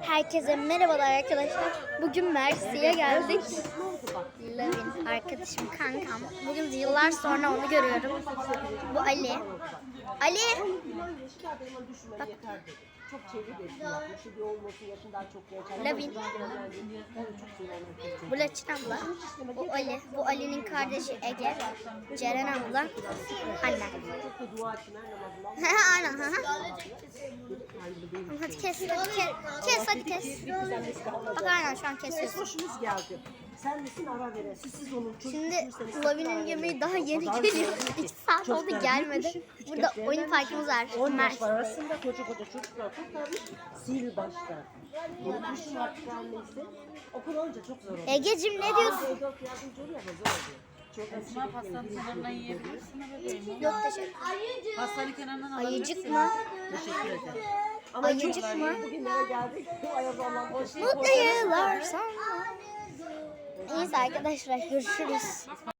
Herkese merhabalar arkadaşlar. Bugün Mersi'ye geldik. Bak? Lavin arkadaşım kankam. Bugün yıllar sonra onu görüyorum. Bu Ali. Ali. Genç. Lavin. Bu Laçin abla. Bu Ali. Bu Ali'nin kardeşi Ege. Ceren abla. Anne. Aynen. Kes, hadi kes, kes, hadi kes. Bak aynen şu an kesiyorsun. Hoşumuz geldi. Sen misin ara veren? Siz siz onun çocuk Şimdi Lavin'in yemeği daha yeni geliyor. zorlu ki. 2 saat oldu gelmedi. Burada oyun parkımız var. 10 yaş arasında koca koca çocuklar kurtarmış. Sil başta. Unutmuşum artık her neyse. Okul olunca çok zor oluyor. Egeciğim ne diyorsun? Yardımcı oluyor ama zor oluyor. Çok Esma pastanın kenarından yiyebilirsin. Yok teşekkür Pastanın kenarından Ayıcık alabilirsin. mı? Teşekkür ederim. Ama Ayıcık çok mı? Bugünlere geldik. Mutlu yıllar sana. Neyse arkadaşlar görüşürüz.